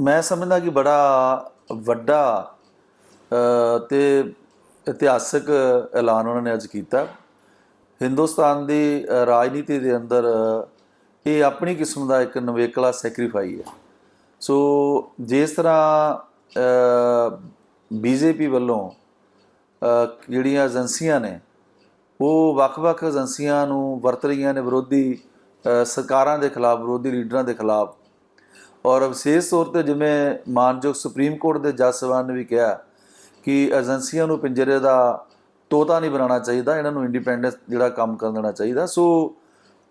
ਮੈਂ ਸਮਝਦਾ ਕਿ ਬੜਾ ਵੱਡਾ ਅ, ਤੇ ਇਤਿਹਾਸਕ ਐਲਾਨ ਉਹਨਾਂ ਨੇ ਅੱਜ ਕੀਤਾ। ਹਿੰਦੁਸਤਾਨ ਦੀ ਰਾਜਨੀਤੀ ਦੇ ਅੰਦਰ ਇਹ ਆਪਣੀ ਕਿਸਮ ਦਾ ਇੱਕ ਨਵੇਕਲਾ ਸੈਕਰੀਫਾਈ ਹੈ। ਸੋ ਜਿਸ ਤਰ੍ਹਾਂ ਬੀਜੇਪੀ ਵੱਲੋਂ ਜਿਹੜੀਆਂ ਏਜੰਸੀਆਂ ਨੇ ਉਹ ਵੱਖ-ਵੱਖ ਏਜੰਸੀਆਂ ਨੂੰ ਵਰਤ ਰਹੀਆਂ ਨੇ ਵਿਰੋਧੀ ਸਰਕਾਰਾਂ ਦੇ ਖਿਲਾਫ ਵਿਰੋਧੀ ਲੀਡਰਾਂ ਦੇ ਖਿਲਾਫ। ਔਰ ਵਿਸ਼ੇਸ਼ ਤੌਰ ਤੇ ਜਿਵੇਂ ਮਾਨਯੋਗ ਸੁਪਰੀਮ ਕੋਰਟ ਦੇ ਜੱਜ ਸਾਹਿਬਾਨ ਨੇ ਵੀ ਕਿਹਾ ਕਿ ਏਜੰਸੀਆਂ ਨੂੰ ਪਿੰਜਰੇ ਦਾ ਤੋਤਾ ਨਹੀਂ ਬਣਾਉਣਾ ਚਾਹੀਦਾ, ਇਹਨਾਂ ਨੂੰ ਇੰਡੀਪੈਂਡੈਂਸ ਜਿਹੜਾ ਕੰਮ ਕਰਨ ਦੇਣਾ ਚਾਹੀਦਾ। ਸੋ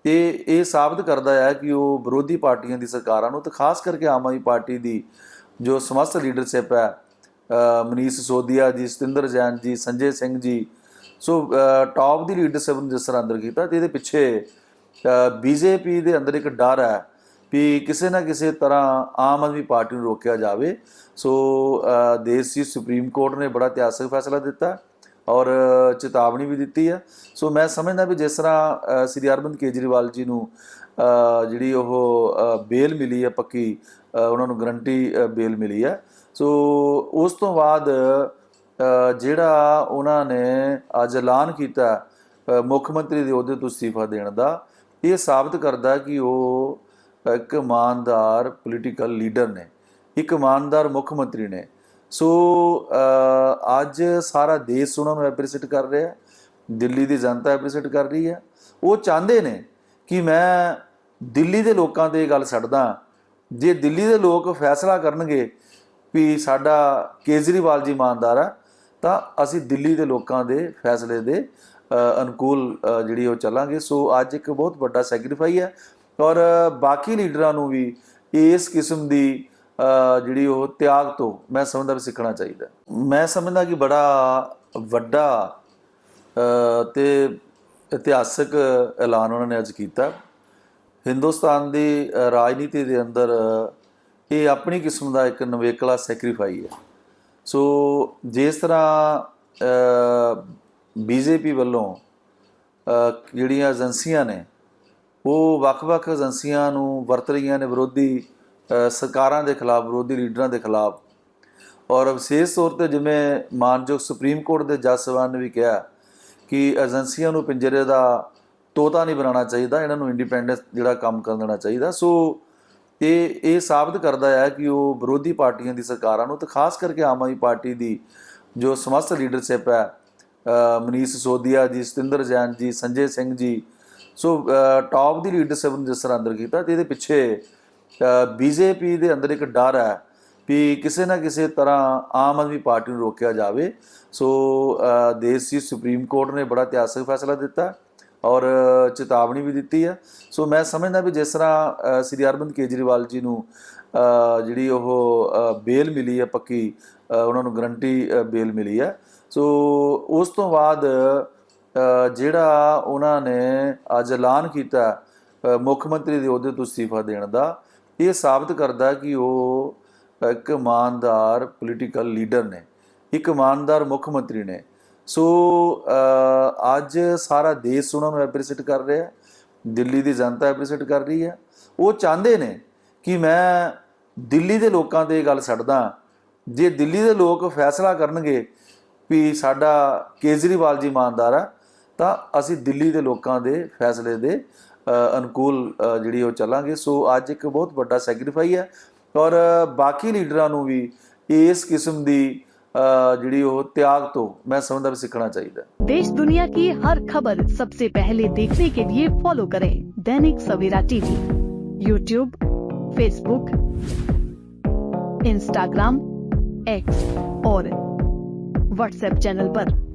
ਇਹ ਇਹ ਸਾਬਤ ਕਰਦਾ ਹੈ ਕਿ ਉਹ ਵਿਰੋਧੀ ਪਾਰਟੀਆਂ ਦੀ ਸਰਕਾਰਾਂ ਨੂੰ ਤੇ ਖਾਸ ਕਰਕੇ ਆਮ ਆਦਮੀ ਪਾਰਟੀ ਦੀ ਜੋ ਸਮਸਤ ਲੀਡਰਸ਼ਿਪ ਹੈ ਮਨੀਸ਼ ਸੋਦੀਆ ਜੀ, ਸਤਿੰਦਰ ਜੈਨ ਜੀ, ਸੰਜੇ ਸਿੰਘ ਜੀ, ਸੋ ਟਾਪ ਦੀ ਲੀਡਰਸ਼ਿਪ ਨੂੰ ਜਿਸ ਤਰ੍ਹਾਂ ਅੰਦਰ ਕੀਤਾ ਤੇ ਇਹਦੇ ਪਿੱਛੇ ਬੀਜੇਪੀ ਦੇ ਅੰਦਰ ਇੱਕ ਡਰ ਹੈ ਵੀ ਕਿਸੇ ਨਾ ਕਿਸੇ ਤਰ੍ਹਾਂ ਆਮ ਆਦਮੀ ਪਾਰਟੀ ਨੂੰ ਰੋਕਿਆ ਜਾਵੇ। ਸੋ ਦੇਸ਼ ਦੀ ਸੁਪਰੀਮ ਕੋਰਟ ਨੇ ਬੜਾ ਇਤਿਹਾਸਕ ਫੈਸਲਾ ਦਿੱਤਾ ਔਰ ਚੇਤਾਵਨੀ ਵੀ ਦਿੱਤੀ ਹੈ ਸੋ, ਮੈਂ ਸਮਝਦਾ ਵੀ ਜਿਸ ਤਰ੍ਹਾਂ ਸ੍ਰੀ ਅਰਵਿੰਦ ਕੇਜਰੀਵਾਲ ਜੀ ਨੂੰ ਜਿਹੜੀ ਉਹ ਬੇਲ ਮਿਲੀ ਹੈ ਪੱਕੀ ਉਹਨਾਂ ਨੂੰ ਗਰੰਟੀ ਬੇਲ ਮਿਲੀ ਹੈ ਸੋ, ਉਸ ਤੋਂ ਬਾਅਦ ਜਿਹੜਾ ਉਹਨਾਂ ਨੇ ਅੱਜ ਐਲਾਨ ਕੀਤਾ ਮੁੱਖ ਮੰਤਰੀ ਦੇ ਅਹੁਦੇ ਤੋਂ ਅਸਤੀਫਾ ਦੇਣ ਦਾ, ਇਹ ਸਾਬਤ ਕਰਦਾ ਕਿ ਉਹ ਇੱਕ ਇਮਾਨਦਾਰ ਪੋਲੀਟੀਕਲ ਲੀਡਰ ਨੇ, ਇੱਕ ਇਮਾਨਦਾਰ ਮੁੱਖ ਮੰਤਰੀ ਨੇ। ਸੋ ਅੱਜ ਸਾਰਾ ਦੇਸ਼ ਉਹਨਾਂ ਨੂੰ ਐਪਰੀਸ਼ੀਏਟ ਕਰ ਰਿਹਾ ਹੈ, ਦਿੱਲੀ ਦੀ ਜਨਤਾ ਐਪਰੀਸ਼ੀਏਟ ਕਰ ਰਹੀ ਹੈ। ਉਹ ਚਾਹੁੰਦੇ ਨੇ ਕਿ ਮੈਂ ਦਿੱਲੀ ਦੇ ਲੋਕਾਂ ਤੇ ਇਹ ਗੱਲ ਛੱਡਦਾ ਜੇ ਦਿੱਲੀ ਦੇ ਲੋਕ ਫੈਸਲਾ ਕਰਨਗੇ ਵੀ ਸਾਡਾ ਕੇਜਰੀਵਾਲ ਜੀ ਇਮਾਨਦਾਰ ਆ, ਤਾਂ ਅਸੀਂ ਦਿੱਲੀ ਦੇ ਲੋਕਾਂ ਦੇ ਫੈਸਲੇ ਦੇ ਅਨੁਕੂਲ ਜਿਹੜੀ ਉਹ ਚੱਲਾਂਗੇ। ਸੋ ਅੱਜ ਇੱਕ ਬਹੁਤ ਵੱਡਾ ਸੈਕਰੀਫਾਈ ਹੈ। ਔਰ ਬਾਕੀ ਲੀਡਰਾਂ ਨੂੰ ਵੀ ਇਸ ਕਿਸਮ ਦੀ ਜਿਹੜੀ ਉਹ ਤਿਆਗ ਤੋਂ ਮੈਂ ਸਮਝਦਾ ਵੀ ਸਿੱਖਣਾ ਚਾਹੀਦਾ। ਮੈਂ ਸਮਝਦਾ ਕਿ ਬੜਾ ਵੱਡਾ ਅ, ਤੇ ਇਤਿਹਾਸਕ ਐਲਾਨ ਉਹਨਾਂ ਨੇ ਅੱਜ ਕੀਤਾ। ਹਿੰਦੁਸਤਾਨ ਦੀ ਰਾਜਨੀਤੀ ਦੇ ਅੰਦਰ ਇਹ ਆਪਣੀ ਕਿਸਮ ਦਾ ਇੱਕ ਨਵੇਕਲਾ ਸੈਕਰੀਫਾਈ ਹੈ। ਸੋ ਜਿਸ ਤਰ੍ਹਾਂ ਬੀਜੇਪੀ ਵੱਲੋਂ ਜਿਹੜੀਆਂ ਏਜੰਸੀਆਂ ਨੇ ਉਹ ਵੱਖ-ਵੱਖ ਏਜੰਸੀਆਂ ਨੂੰ ਵਰਤ ਰਹੀਆਂ ਨੇ ਵਿਰੋਧੀ ਸਰਕਾਰਾਂ ਦੇ ਖਿਲਾਫ, ਵਿਰੋਧੀ ਲੀਡਰਾਂ ਦੇ ਖਿਲਾਫ। ਔਰ ਵਿਸ਼ੇਸ਼ ਤੌਰ ਤੇ ਜਿਵੇਂ ਮਾਨਯੋਗ ਸੁਪਰੀਮ ਕੋਰਟ ਦੇ ਜੱਜ ਸਾਹਿਬਾਨ ਨੇ ਵੀ ਕਿਹਾ ਕਿ ਏਜੰਸੀਆਂ ਨੂੰ ਪਿੰਜਰੇ ਦਾ ਤੋਤਾ ਨਹੀਂ ਬਣਾਉਣਾ ਚਾਹੀਦਾ, ਇਹਨਾਂ ਨੂੰ ਇੰਡੀਪੈਂਡੈਂਸ ਜਿਹੜਾ ਕੰਮ ਕਰਨ ਦੇਣਾ ਚਾਹੀਦਾ। ਸੋ ਇਹ ਇਹ ਸਾਬਤ ਕਰਦਾ ਹੈ ਕਿ ਉਹ ਵਿਰੋਧੀ ਪਾਰਟੀਆਂ ਦੀ ਸਰਕਾਰਾਂ ਨੂੰ ਤੇ ਖਾਸ ਕਰਕੇ ਆਮ ਆਦਮੀ ਪਾਰਟੀ ਦੀ ਜੋ ਸਮਸਤ ਲੀਡਰਸ਼ਿਪ ਹੈ ਮਨੀਸ਼ ਸੋਦੀਆ ਜੀ, ਸਤਿੰਦਰ ਜੈਨ ਜੀ, Sanjay Singh ji so top uh, ਦੀ ਲੀਡਰਸ਼ਿਪ ਨੂੰ ਜਿਸ ਤਰ੍ਹਾਂ ਅੰਦਰ ਕੀਤਾ ਤੇ ਇਹਦੇ ਪਿੱਛੇ uh, ਬੀਜੇਪੀ ਦੇ ਅੰਦਰ ਇੱਕ ਡਰ ਹੈ ਵੀ ਕਿਸੇ ਨਾ ਕਿਸੇ ਤਰ੍ਹਾਂ ਆਮ ਆਦਮੀ ਪਾਰਟੀ ਨੂੰ ਰੋਕਿਆ ਜਾਵੇ। ਸੋ uh, ਦੇਸ਼ ਦੀ ਸੁਪਰੀਮ ਕੋਰਟ ਨੇ ਬੜਾ ਇਤਿਹਾਸਕ ਫੈਸਲਾ ਦਿੱਤਾ ਔਰ ਚੇਤਾਵਨੀ ਵੀ ਦਿੱਤੀ ਹੈ। ਸੋ ਮੈਂ ਸਮਝਦਾ ਵੀ ਜਿਸ ਤਰ੍ਹਾਂ ਸ੍ਰੀ ਅਰਵਿੰਦ ਕੇਜਰੀਵਾਲ ਜੀ ਨੂੰ ਜਿਹੜੀ ਉਹ ਬੇਲ ਮਿਲੀ ਹੈ ਪੱਕੀ ਉਹਨਾਂ ਨੂੰ ਗਰੰਟੀ ਬੇਲ ਮਿਲੀ ਹੈ। ਸੋ ਉਸ ਤੋਂ ਬਾਅਦ ਜਿਹੜਾ ਉਹਨਾਂ ਨੇ ਅੱਜ ਐਲਾਨ ਕੀਤਾ ਮੁੱਖ ਮੰਤਰੀ ਦੇ ਅਹੁਦੇ ਤੋਂ ਅਸਤੀਫਾ ਦੇਣ ਦਾ, ਇਹ ਸਾਬਤ ਕਰਦਾ ਕਿ ਉਹ ਇੱਕ ਇਮਾਨਦਾਰ ਪੋਲੀਟੀਕਲ ਲੀਡਰ ਨੇ, ਇੱਕ ਇਮਾਨਦਾਰ ਮੁੱਖ ਮੰਤਰੀ ਨੇ। ਸੋ ਅੱਜ ਸਾਰਾ ਦੇਸ਼ ਉਹਨਾਂ ਨੂੰ ਐਪਰੀਸ਼ੀਏਟ ਕਰ ਰਿਹਾ ਹੈ, ਦਿੱਲੀ ਦੀ ਜਨਤਾ ਐਪਰੀਸ਼ੀਏਟ ਕਰ ਰਹੀ ਹੈ। ਉਹ ਚਾਹੁੰਦੇ ਨੇ ਕਿ ਮੈਂ ਦਿੱਲੀ ਦੇ ਲੋਕਾਂ ਤੇ ਇਹ ਗੱਲ ਛੱਡਦਾ ਜੇ ਦਿੱਲੀ ਦੇ ਲੋਕ ਫੈਸਲਾ ਕਰਨਗੇ ਵੀ ਸਾਡਾ ਕੇਜਰੀਵਾਲ ਜੀ ਇਮਾਨਦਾਰ ਆ ਤਾਂ ਅਸੀਂ ਦਿੱਲੀ ਦੇ ਲੋਕਾਂ ਦੇ ਫੈਸਲੇ ਦੇ ਅ, ਅਨੁਕੂਲ ਅ, ਜਿਹੜੀ ਉਹ ਚੱਲਾਂਗੇ ਸੋ ਅੱਜ ਇੱਕ ਬਹੁਤ ਵੱਡਾ ਸੈਕਰੀਫਾਈ ਹੈ ਔਰ ਬਾਕੀ ਲੀਡਰਾਂ ਨੂੰ ਵੀ ਇਸ ਕਿਸਮ ਦੀ ਅ, ਜਿਹੜੀ ਉਹ ਤਿਆਗ ਤੋਂ ਮੈਂ ਸਮਝਦਾ ਵੀ ਸਿੱਖਣਾ ਚਾਹੀਦਾ ਹੈ देश दुनिया की हर खबर सबसे पहले देखने के लिए फॉलो करें Dainik Savera TV YouTube Facebook Instagram X और व्हाट्सएप चैनल पर।